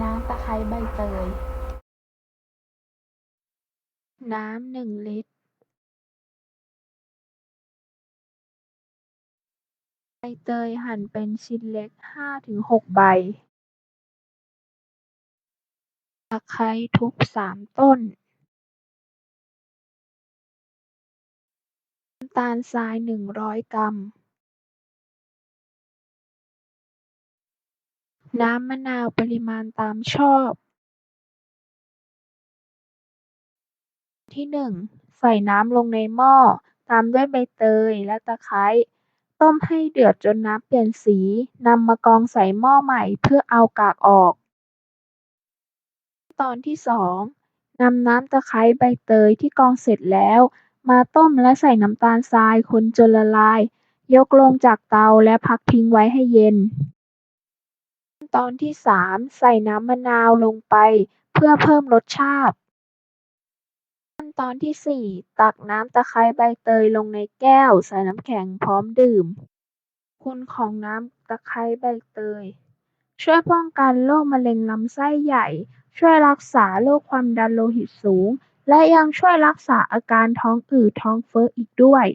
น้ำตะไคร้ใบเตย น้ำหนึ่งลิตร ใบเตยหั่นเป็นชิ้นเล็กห้าถึงหกใบ ตะไคร้ทุบสามต้น น้ำตาลทรายหนึ่งร้อยกรัม น้ำมะนาวปริมาณตามชอบที่หนึ่ง ใส่น้ำลงในหม้อ ตามด้วยใบเตยและตะไคร้ ต้มให้เดือดจนน้ำเปลี่ยนสี นำมากองใส่หม้อใหม่เพื่อเอากากออก ตอนที่สองนำน้ำตะไคร้ใบเตยที่กองเสร็จแล้ว มาต้มและใส่น้ำตาลทรายคนจนละลาย ยกลงจากเตาและพักทิ้งไว้ให้เย็น ตอนที่สามใส่น้ำมะนาวลงไปเพื่อเพิ่มรสชาติ ขั้นตอนที่สี่ตักน้ำตะไคร้ใบเตยลงในแก้ว ใส่น้ำแข็งพร้อมดื่ม คุณของน้ำตะไคร้ใบเตย ช่วยป้องกันโรคมะเร็งลำไส้ใหญ่ ช่วยรักษาโรคความดันโลหิตสูง และยังช่วยรักษาอาการท้องอืดท้องเฟ้ออีกด้วย